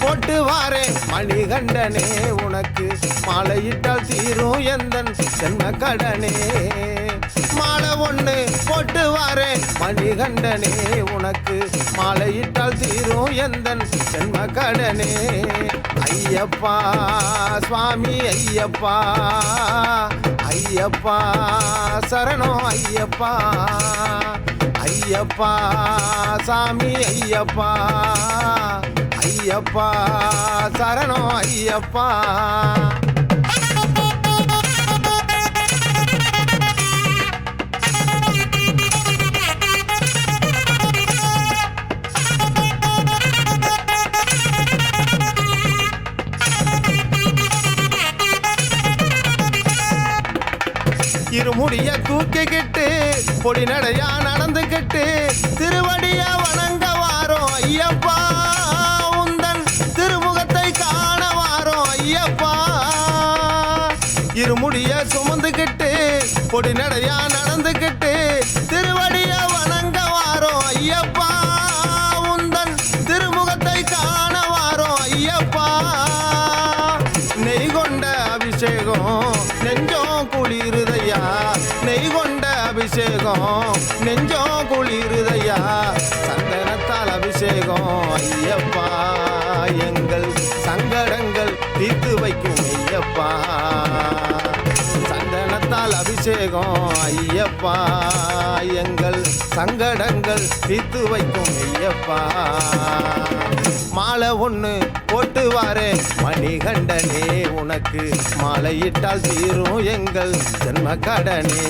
போட்டு வாரே மணிகண்டனே உனக்கு மாலையிட்டால் தீரும் எந்த ஜென்ம கடனே மாலை ஒண்ணு போட்டு வாரே மணிகண்டனே உனக்கு மாலையிட்டால் தீரும் எந்த ஜென்ம கடனே ஐயப்பா சுவாமி ஐயப்பா ஐயப்பா சரணம் ஐயப்பா ஐயப்பா சாமி ஐயப்பா. ஐயப்பா சரணம் ஐயப்பா. இருமுடிய தூக்கிக்கிட்டு பொடி நடையா நடந்துக்கிட்டு திருவடிய வணங்க இருமுடிய சுமந்துக்கிட்டு பொடி நடையா நடந்துக்கிட்டு திருவடிய வணங்க வாரோம் ஐயப்பா. உந்தன் திருமுகத்தை காண வாரோம் ஐயப்பா. நெய் கொண்ட அபிஷேகம் நெஞ்சம் குளிருதையா. நெய் கொண்ட அபிஷேகம் நெஞ்சம் குளிருதையா. சந்தனத்தால் அபிஷேகம் ஐயப்பா. எங்கள் சங்கடங்கள் தீர்த்து வைக்கும் ஐயப்பா. பால் அபிஷேகம் ஐயப்பா எங்கள் சங்கடங்கள் தீர்த்து வைக்கும் ஐயப்பா. மாலை ஒன்று போட்டு வாரே மணிகண்டனே உனக்கு மாலையிட்டால் தீரும் எங்கள் ஜென்ம கடனே.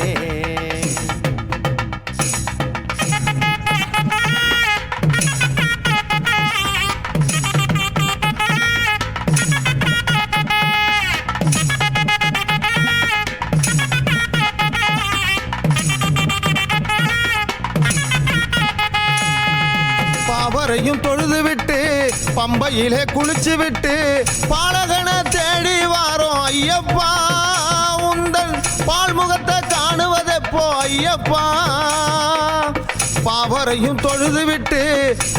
பாவரையும் தொழுது விட்டு பம்பையிலே குளிச்சு விட்டு பாலகனை தேடி வாரோம் ஐயப்பா. உந்தன் பால்முகத்தை காணுவதெப்போ ஐயப்பா. பாவரையும் தொழுது விட்டு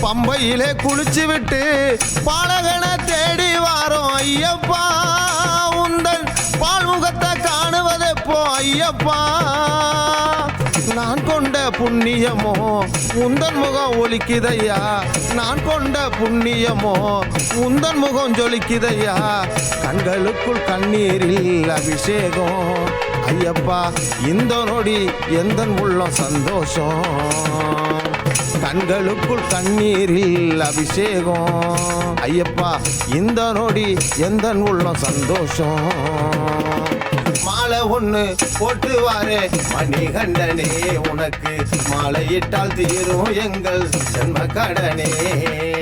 பம்பையிலே குளிச்சு விட்டு பாலகனை தேடி வாரோம் ஐயப்பா. உந்தன் பால்முகத்தை காணுவதெப்போ ஐயப்பா. புண்ணியமோ? உந்தன் முகம் ஒலிக்குதையா? நான் கொண்ட புண்ணியமோ? உந்தன் முகம் ஜொலிக்குதையா? கண்களுக்குள் கண்ணீரில் அபிஷேகம். ஐயப்பா இந்த நொடி எந்த உள்ளம் சந்தோஷம்? கண்களுக்குள் கண்ணீரில் அபிஷேகம். ஐயப்பா இந்த நொடி எந்தன் உள்ளம் சந்தோஷம்? மாலை ஒன்று போட்டுவாரே மணிகண்டனே உனக்கு மாலையிட்டால் தீரும் எங்கள் ஜென்ம கடனே.